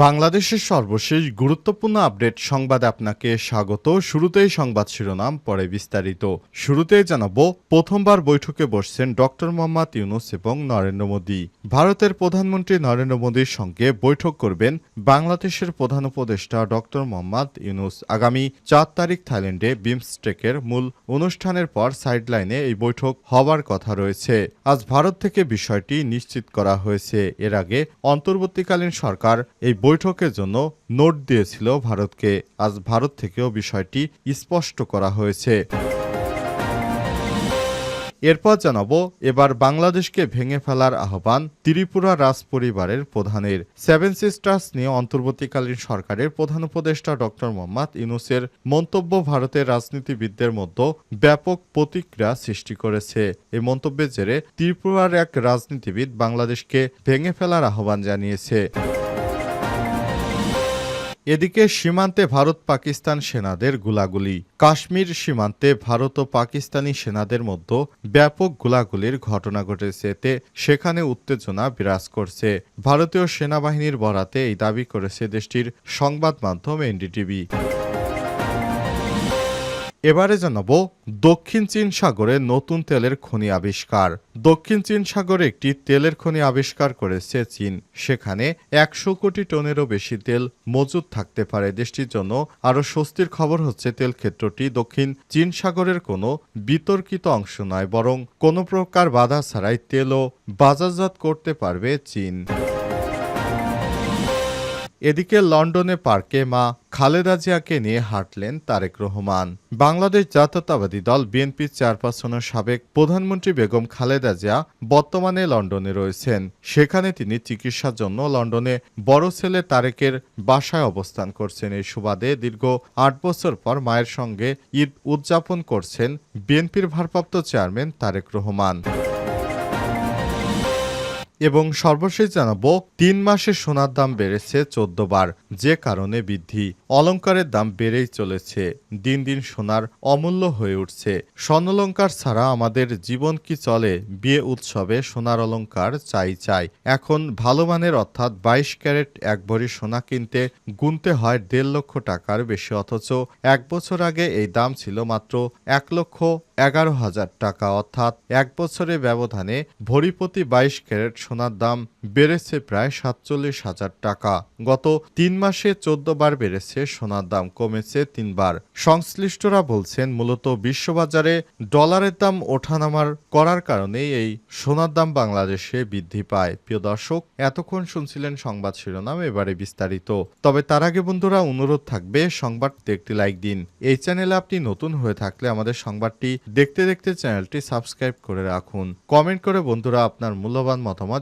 বাংলাদেশের সর্বশেষ গুরুত্বপূর্ণ আপডেট সংবাদে আপনাকে স্বাগত। শুরুতেই সংবাদ শিরোনাম, পরে বিস্তারিত। শুরুতেই জানাব, প্রথমবার বৈঠকে বসছেন ডক্টর মোহাম্মদ ইউনুস এবং নরেন্দ্র মোদী। ভারতের প্রধানমন্ত্রী নরেন্দ্র মোদীর সঙ্গে বৈঠক করবেন বাংলাদেশের প্রধান উপদেষ্টা ডক্টর মোহাম্মদ ইউনুস। আগামী চার তারিখ থাইল্যান্ডে বিমস্টেকের মূল অনুষ্ঠানের পর সাইডলাইনে এই বৈঠক হবার কথা রয়েছে। আজ ভারত থেকে বিষয়টি নিশ্চিত করা হয়েছে। এর আগে অন্তর্বর্তীকালীন সরকার এই বৈঠকের জন্য নোট দিয়েছিল ভারতকে। আজ ভারত থেকেও বিষয়টি স্পষ্ট করা হয়েছে। এরপর জানাব, এবার বাংলাদেশকে ভেঙে ফেলার আহ্বান ত্রিপুরা রাজ পরিবারের প্রধানের। সেভেন সিস্টার্স নিয়ে অন্তর্বর্তীকালীন সরকারের প্রধান উপদেষ্টা ডক্টর মোহাম্মদ ইউনুসের মন্তব্য ভারতের রাজনীতিবিদদের মধ্যে ব্যাপক প্রতিক্রিয়া সৃষ্টি করেছে। এই মন্তব্যের জেরে ত্রিপুরার এক রাজনীতিবিদ বাংলাদেশকে ভেঙে ফেলার আহ্বান জানিয়েছে। এদিকে সীমান্তে ভারত পাকিস্তান সেনাদের গুলাগুলি। কাশ্মীর সীমান্তে ভারত ও পাকিস্তানি সেনাদের মধ্যে ব্যাপক গুলাগুলির ঘটনা ঘটেছে। এতে সেখানে উত্তেজনা বিরাজ করছে। ভারতীয় সেনাবাহিনীর বরাতে এই দাবি করেছে দেশটির সংবাদ মাধ্যম এনডিটিভি। এবারে জানাব দক্ষিণ চীন সাগরে নতুন তেলের খনি আবিষ্কার। দক্ষিণ চীন সাগরে একটি তেলের খনি আবিষ্কার করেছে চীন। সেখানে একশো কোটি টনেরও বেশি তেল মজুদ থাকতে পারে। দেশটির জন্য আরও স্বস্তির খবর হচ্ছে তেল ক্ষেত্রটি দক্ষিণ চীন সাগরের কোনো বিতর্কিত অংশ নয়, বরং কোনো প্রকার বাধা ছাড়াই তেলও বাজারজাত করতে পারবে চীন। এদিকে লন্ডনে পার্কে মা খালেদা জিয়াকে নিয়ে হাঁটলেন তারেক রহমান। বাংলাদেশ জাতীয়তাবাদী দল বিএনপির চেয়ারপারসনের সাবেক প্রধানমন্ত্রী বেগম খালেদা জিয়া বর্তমানে লন্ডনে রয়েছেন। সেখানে তিনি চিকিৎসার জন্য লন্ডনে বড় ছেলে তারেকের বাসায় অবস্থান করছেন। এই সুবাদে দীর্ঘ আট বছর পর মায়ের সঙ্গে ঈদ উদযাপন করছেন বিএনপির ভারপ্রাপ্ত চেয়ারম্যান তারেক রহমান। এবং সর্বশেষ জানাব, তিন মাসে সোনার দাম বেড়েছে চোদ্দ বার, যে কারণে বৃদ্ধি। অলংকারের দাম বেড়েই চলেছে। দিন দিন সোনার অমূল্য হয়ে উঠছে। স্বর্ণলঙ্কার ছাড়া আমাদের জীবন কি চলে? বিয়ে উৎসবে সোনার অলংকার চাই চাই। এখন ভালো মানের অর্থাৎ বাইশ ক্যারেট এক ভরি সোনা কিনতে গুনতে হয় দেড় লক্ষ টাকার বেশি, অথচ এক বছর আগে এই দাম ছিল মাত্র এক লক্ষ এগারো হাজার টাকা, অর্থাৎ এক বছরের ব্যবধানে ভরিপতি বাইশ ক্যারেট সোনার দাম বেড়েছে প্রায় সাতচল্লিশ হাজার টাকা। গত তিন মাসে চোদ্দ বার বেড়েছে, সোনার দাম কমেছে তিনবার সংশ্লিষ্টরা বলছেন, মূলত বিশ্ববাজারে ডলারের দাম ওঠানামার করার কারণেই এই সোনার দাম বাংলাদেশে বৃদ্ধি পায়। প্রিয় দর্শক, এতক্ষণ শুনছিলেন সংবাদ শিরোনাম, এবারে বিস্তারিত। তবে তার আগে বন্ধুরা, অনুরোধ থাকবে সংবাদটি একটি লাইক দিন। এই চ্যানেলে আপনি নতুন হয়ে থাকলে আমাদের সংবাদটি দেখতে দেখতে চ্যানেলটি সাবস্ক্রাইব করে রাখুন। কমেন্ট করে বন্ধুরা, আপনার মূল্যবান মতামত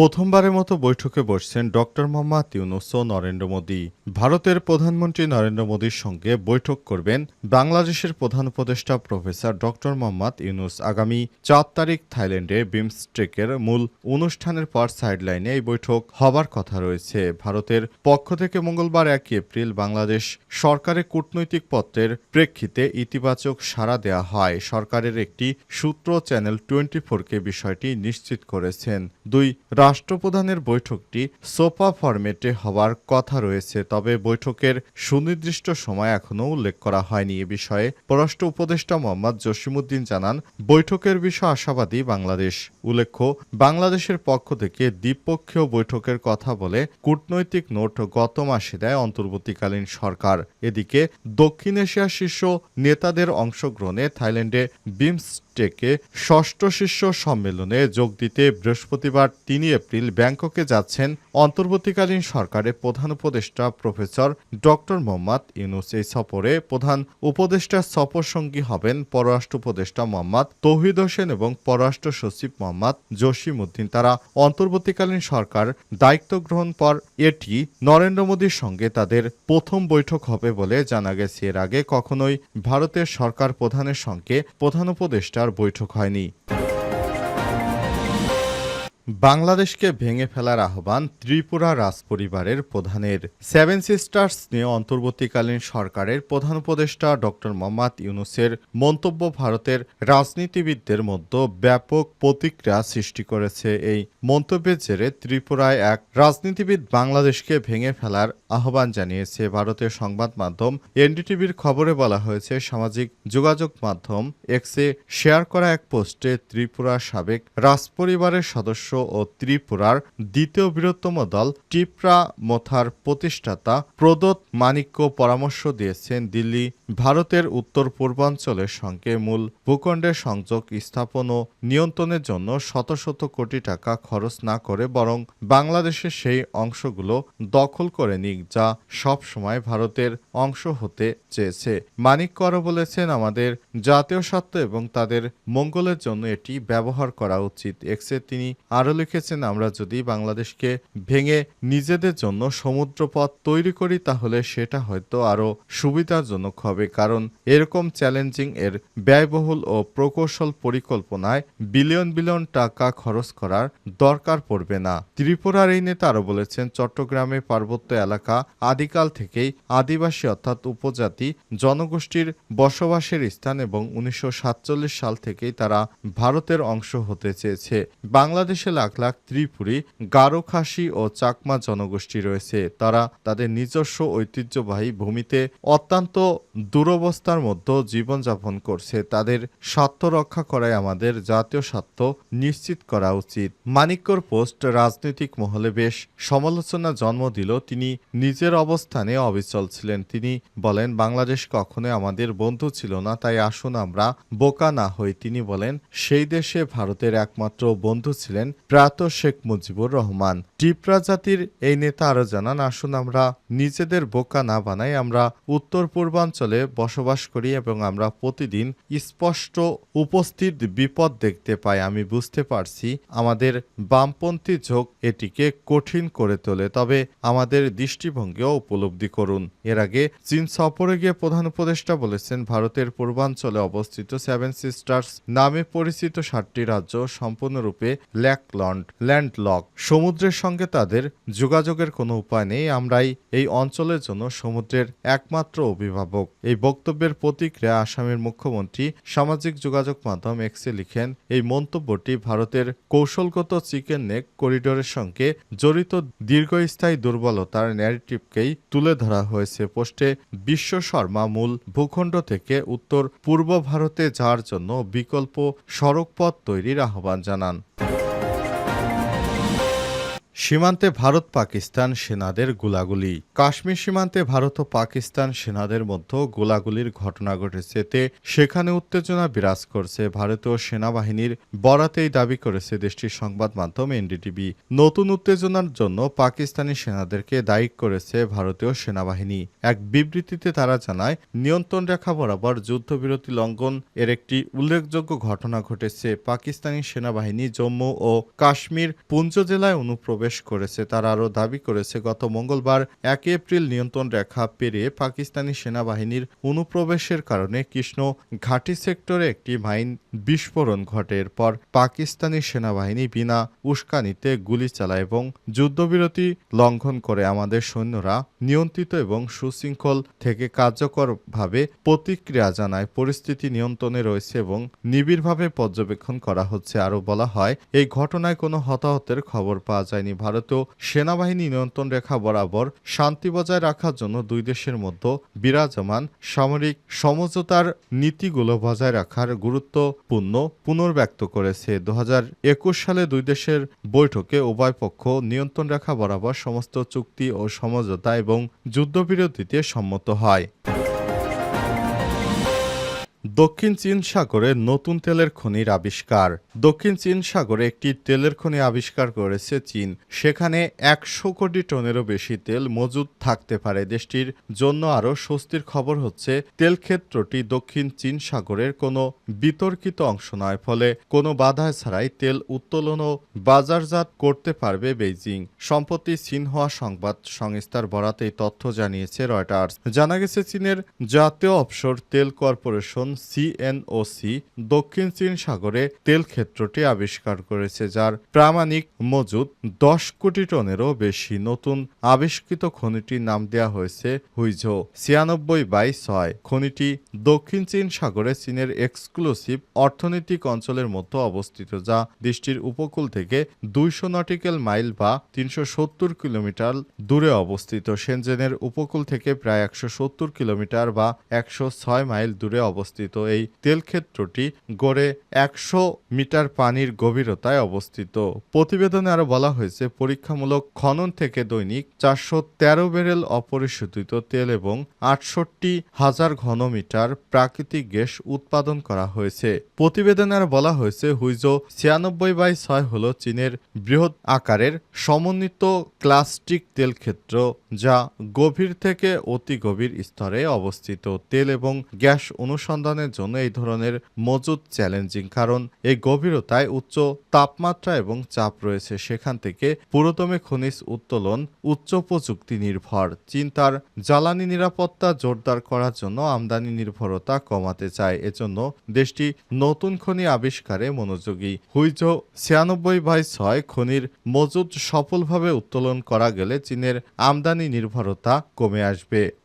প্রথমবারের মতো বৈঠকে বসছেন ডক্টর মোহাম্মদ ইউনুস ও নরেন্দ্র মোদী। ভারতের প্রধানমন্ত্রী নরেন্দ্র মোদীর সঙ্গে বৈঠক করবেন বাংলাদেশের প্রধান উপদেষ্টা প্রফেসর ডক্টর মোহাম্মদ ইউনুস। আগামী চার তারিখ থাইল্যান্ডে বিমস্টেকের মূল অনুষ্ঠানের পর সাইডলাইনে এই বৈঠক হবার কথা রয়েছে। ভারতের পক্ষ থেকে মঙ্গলবার এক এপ্রিল বাংলাদেশ সরকারের কূটনৈতিক পত্রের প্রেক্ষিতে ইতিবাচক সাড়া দেয়া হয়। সরকারের একটি সূত্র চ্যানেল টোয়েন্টি ফোরকে বিষয়টি নিশ্চিত করেছেন। দুই রাষ্ট্রপ্রধানের বৈঠকটি সোপা ফরম্যাটে হওয়ার কথা রয়েছে, তবে বৈঠকের সুনির্দিষ্ট সময় এখনও উল্লেখ করা হয়নি। এ বিষয়ে পররাষ্ট্র উপদেষ্টা মোহাম্মদ জসিমুদ্দিন জানান, বৈঠকের বিষয়ে আশাবাদী বাংলাদেশ। উল্লেখ্য, বাংলাদেশের পক্ষ থেকে দ্বিপক্ষীয় বৈঠকের কথা বলে কূটনৈতিক নোট গত মাসে দেয় অন্তর্বর্তীকালীন সরকার। এদিকে দক্ষিণ এশিয়ার শীর্ষ নেতাদের অংশগ্রহণে থাইল্যান্ডে বিমস টেকে ষষ্ঠ শীর্ষ সম্মেলনে যোগ দিতে বৃহস্পতিবার তিন এপ্রিল ব্যাংককে যাচ্ছেন অন্তর্বর্তীকালীন সরকারের প্রধান উপদেষ্টা প্রফেসর ডক্টর মোহাম্মদ ইউনুস। এই সফরে প্রধান উপদেষ্টার সফর সঙ্গী হবেন পররাষ্ট্র উপদেষ্টা মোহাম্মদ তৌহিদ হোসেন এবং পররাষ্ট্র সচিব মোহাম্মদ জসিম উদ্দিন। তারা অন্তর্বর্তীকালীন সরকার দায়িত্ব গ্রহণ পর এটি নরেন্দ্র মোদীর সঙ্গে তাদের প্রথম বৈঠক হবে বলে জানা গেছে। এর আগে কখনোই ভারতের সরকার প্রধানের সঙ্গে প্রধান উপদেষ্টার বৈঠক হয়নি। বাংলাদেশকে ভেঙে ফেলার আহ্বান ত্রিপুরা রাজপরিবারের প্রধানের। সেভেন সিস্টার্স নিয়ে অন্তর্বর্তীকালীন সরকারের প্রধান উপদেষ্টা ডক্টর মোহাম্মদ ইউনুসের মন্তব্য ভারতের রাজনীতিবিদদের মধ্যে ব্যাপক প্রতিক্রিয়া সৃষ্টি করেছে। এই মন্তব্যের জেরে ত্রিপুরায় এক রাজনীতিবিদ বাংলাদেশকে ভেঙে ফেলার আহ্বান জানিয়েছে। ভারতের সংবাদ মাধ্যম এনডিটিভির খবরে বলা হয়েছে, সামাজিক যোগাযোগ মাধ্যম এক্সে শেয়ার করা এক পোস্টে ত্রিপুরার সাবেক রাজপরিবারের সদস্য ও ত্রিপুরার দ্বিতীয় বৃহত্তম দল টিপরা মথার প্রতিষ্ঠাতা প্রদত মানিক্য পরামর্শ দিয়েছেন দিল্লি ভারতের উত্তর পূর্বাঞ্চলের সঙ্গে মূল ভূখণ্ডের সংযোগ স্থাপন ও নিয়ন্ত্রণের জন্য শত শত কোটি টাকা খরচ না করে বরং বাংলাদেশের সেই অংশগুলো দখল করে নিক যা সব সময় ভারতের অংশ হতে চেয়েছে। মানিক কর বলেছেন, আমাদের জাতীয় স্বার্থ এবং তাদের মঙ্গলের জন্য এটি ব্যবহার করা উচিত। এক্সে তিনি আরও লিখেছেন, আমরা যদি বাংলাদেশকে ভেঙে নিজেদের জন্য সমুদ্রপথ তৈরি করি, তাহলে সেটা হয়তো আরও সুবিধাজনক হবে। কারণ এরকম চ্যালেঞ্জিং এর ব্যয়বহুল ও প্রকৌশল পরিকল্পনায় বিলিয়ন বিলিয়ন টাকা খরচ করার দরকার পড়বে না। ত্রিপুরার এই নেতা আরও বলেছেন, চট্টগ্রামে পার্বত্য এলাকা আদিকাল থেকেই আদিবাসী অর্থাৎ উপজাতি জনগোষ্ঠীর বসবাসের স্থান এবং উনিশশো সাতচল্লিশ সাল থেকেই তারা ভারতের অংশ হতে চেয়েছে। বাংলাদেশে লাখ লাখ ত্রিপুরী, গারো খাসি ও চাকমা জনগোষ্ঠী রয়েছে। তারা তাদের নিজস্ব ঐতিহ্যবাহী ভূমিতে অত্যন্ত দুরবস্থার মধ্যে জীবনযাপন করছে। তাদের স্বার্থ রক্ষা করাই আমাদের জাতীয় স্বার্থ নিশ্চিত করা উচিত। মানিক্যর পোস্ট রাজনৈতিক মহলে বেশ সমালোচনা জন্ম দিল তিনি নিজের অবস্থানে অবিচল ছিলেন। তিনি বলেন, বাংলাদেশ কখনোই আমাদের বন্ধু ছিল না, তাই আসুন আমরা বোকা না হই। তিনি বলেন, সেই দেশে ভারতের একমাত্র বন্ধু ছিলেন প্রাত শেখ মুজিবুর রহমান। টিপরা জাতির এই নেতা আরও জানান, আসুন আমরা নিজেদের বোকা না বানাই, আমরা উত্তর পূর্বাঞ্চলে বসবাস করি এবং আমরা প্রতিদিন স্পষ্ট উপস্থিত বিপদ দেখতে পাই। আমি বুঝতে পারছি আমাদের বামপন্থী ঝোঁক এটিকে কঠিন করে তোলে, তবে আমাদের দৃষ্টিভঙ্গিও উপলব্ধি করুন। এর আগে চীন সফরে গিয়ে প্রধান উপদেষ্টা বলেছেন, ভারতের পূর্বাঞ্চলে অবস্থিত সেভেন সিস্টার্স নামে পরিচিত সাতটি রাজ্য সম্পূর্ণরূপে ল্যাকলন্ড, ল্যান্ডলক। সমুদ্রের সঙ্গে তাদের যোগাযোগের কোনো উপায় নেই, আমরাই এই অঞ্চলের জন্য সমুদ্রের একমাত্র অভিভাবক। এই বক্তব্যের প্রতিক্রিয়া আসামের মুখ্যমন্ত্রী সামাজিক যোগাযোগ মাধ্যম এক্সে লিখেন, এই মন্তব্যটি ভারতের কৌশলগত চিকেন নেক করিডোরের সঙ্গে জড়িত দীর্ঘস্থায়ী দুর্বলতার ন্যারেটিভকেই তুলে ধরা হয়েছে। পোস্টে, বিশ্ব শর্মা মূল ভূখণ্ড থেকে উত্তর পূর্ব ভারতে যাওয়ার জন্য বিকল্প সড়কপথ তৈরির আহ্বান জানান। সীমান্তে ভারত পাকিস্তান সেনাদের গোলাগুলি। কাশ্মীর সীমান্তে ভারত ও পাকিস্তান সেনাদের মধ্যে গোলাগুলির ঘটনা ঘটেছে এতে সেখানে উত্তেজনা বিরাজ করছে। ভারতীয় সেনাবাহিনীর বরাতেই দাবি করেছে দেশটির সংবাদ মাধ্যম এনডিটিভি। নতুন উত্তেজনার জন্য পাকিস্তানি সেনাদেরকে দায়ী করেছে ভারতীয় সেনাবাহিনী। এক বিবৃতিতে তারা জানায়, নিয়ন্ত্রণ রেখা বরাবর যুদ্ধবিরতি লঙ্ঘন এর একটি উল্লেখযোগ্য ঘটনা ঘটেছে। পাকিস্তানি সেনাবাহিনী জম্মু ও কাশ্মীর পুঞ্জ জেলায় অনুপ্রবেশ করেছে, তারা আরও দাবি করেছে, গত মঙ্গলবার এক এপ্রিল নিয়ন্ত্রণ রেখা পেরিয়ে পাকিস্তানি সেনাবাহিনীর অনুপ্রবেশের কারণে কৃষ্ণ ঘাটি সেক্টরে একটি মাইন বিস্ফোরণ ঘটে। এরপর পাকিস্তানি সেনাবাহিনী বিনা উস্কানিতে গুলি চালায় এবং যুদ্ধবিরতি লঙ্ঘন করে। আমাদের সৈন্যরা নিয়ন্ত্রিত এবং সুশৃঙ্খল থেকে কার্যকরভাবে প্রতিক্রিয়া জানায়। পরিস্থিতি নিয়ন্ত্রণে রয়েছে এবং নিবিড়ভাবে পর্যবেক্ষণ করা হচ্ছে। আরও বলা হয়, এই ঘটনায় কোনো হতাহতের খবর পাওয়া যায়নি। ভারতীয় সেনাবাহিনী নিয়ন্ত্রণ রেখা বরাবর শান্তি বজায় রাখার জন্য দুই দেশের মধ্যে বিরাজমান সামরিক সমঝোতার নীতিগুলো বজায় রাখার গুরুত্বপূর্ণ পুনর্ব্যক্ত করেছে। দু হাজার একুশ সালে দুই দেশের বৈঠকে উভয় পক্ষ নিয়ন্ত্রণ রেখা বরাবর সমস্ত চুক্তি ও সমঝোতা এবং যুদ্ধবিরতিতে সম্মত হয়। দক্ষিণ চীন সাগরে নতুন তেলের খনির আবিষ্কার। দক্ষিণ চীন সাগরে একটি তেলের খনি আবিষ্কার করেছে চীন। সেখানে একশো কোটি টনেরও বেশি তেল মজুদ থাকতে পারে। দেশটির জন্য আরও স্বস্তির খবর হচ্ছে, তেল ক্ষেত্রটি দক্ষিণ চীন সাগরের কোনো বিতর্কিত অংশ নয়, ফলে কোনো বাধা ছাড়াই তেল উত্তোলন ও বাজারজাত করতে পারবে বেইজিং। সম্প্রতি সিনহোয়া সংবাদ সংস্থার বরাতে তথ্য জানিয়েছে রয়টার্স। জানা গেছে, চীনের জাতীয় অবসর তেল কর্পোরেশন সিএনওসি দক্ষিণ চীন সাগরে তেল ক্ষেত্রটি আবিষ্কার করেছে, যার প্রামাণিক মজুদ দশ কোটি টনেরও বেশি নতুন আবিষ্কৃত খনিটির নাম দেওয়া হয়েছে হুইঝো। ছিয়ানব্বই বাই ছয়। খনিটি দক্ষিণ চীন সাগরে চীনের এক্সক্লুসিভ অর্থনৈতিক অঞ্চলের মধ্যে অবস্থিত, যা দেশটির উপকূল থেকে দুইশো নটিক্যাল মাইল বা তিনশো সত্তর কিলোমিটার দূরে অবস্থিত। সেনজেনের উপকূল থেকে প্রায় একশো সত্তর কিলোমিটার বা একশো ছয় মাইল দূরে অবস্থিত। এই তেলক্ষেত্রটি গড়ে একশো মিটার পানির গভীরতায় অবস্থিত। প্রতিবেদনে আরও বলা হয়েছে, পরীক্ষামূলক খনন থেকে দৈনিক চারশো তেরো বেরেল অপরিশোধিত তেল এবং আটষট্টি হাজার ঘনমিটার প্রাকৃতিক গ্যাস উৎপাদন করা হয়েছে। প্রতিবেদনে আরও বলা হয়েছে, হুইজো ছিয়ানব্বই বাই ছয় হল চীনের বৃহৎ আকারের সমন্বিত ক্লাস্টিক তেল ক্ষেত্র যা গভীর থেকে অতি গভীর স্তরে অবস্থিত। তেল এবং গ্যাস অনুসন্ধানের জন্য এই ধরনের মজুদ চ্যালেঞ্জিং, কারণ এই গভীরতায় উচ্চ তাপমাত্রা এবং চাপ রয়েছে। সেখান থেকে পুরোদমে খনিজ উত্তোলন, উচ্চ প্রযুক্তি নির্ভর চীন তার জ্বালানি নিরাপত্তা জোরদার করার জন্য আমদানি নির্ভরতা কমাতে চায়। এজন্য দেশটি নতুন খনি আবিষ্কারে মনোযোগী। হুইজো ছিয়ানব্বই বাই ছয় খনির মজুদ সফলভাবে উত্তোলন করা গেলে চীনের আমদানি নির্ভরতা কমে আসবে।